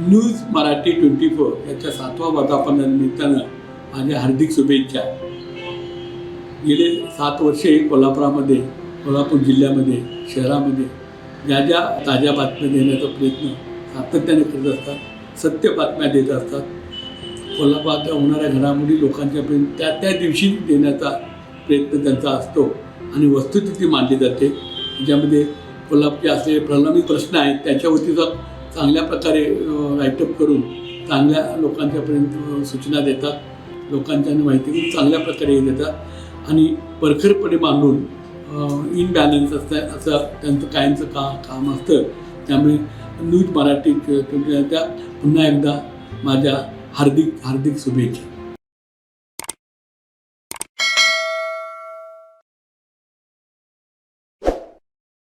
News Marathi twenty four याच्या सातवा वर्धापनानिमित्तानं माझ्या हार्दिक शुभेच्छा. गेले सात वर्षे कोल्हापुरामध्ये कोल्हापूर जिल्ह्यामध्ये शहरामध्ये ज्या ज्या ताज्या बातम्या देण्याचा प्रयत्न सातत्याने करत असतात सत्य बातम्या देत असतात. कोल्हापुरात होणाऱ्या घडामोडी लोकांच्यापर्यंत त्या त्या दिवशी देण्याचा प्रयत्न त्यांचा असतो आणि वस्तुस्थिती मानली जाते. ज्यामध्ये कोल्हापूरचे असलेले प्रलंबित प्रश्न आहेत त्याच्यावरती जर चांगल्या प्रकारे राईटअप करून चांगल्या लोकांच्यापर्यंत सूचना देतात. लोकांच्या माहिती करून चांगल्या प्रकारे हे देतात. आणि परखरपणे मांडून इन बॅलन्स असतं असं त्यांचं कायमचं का काम असतं. त्यामुळे न्यूज मराठी त्या पुन्हा एकदा माझ्या हार्दिक हार्दिक शुभेच्छा.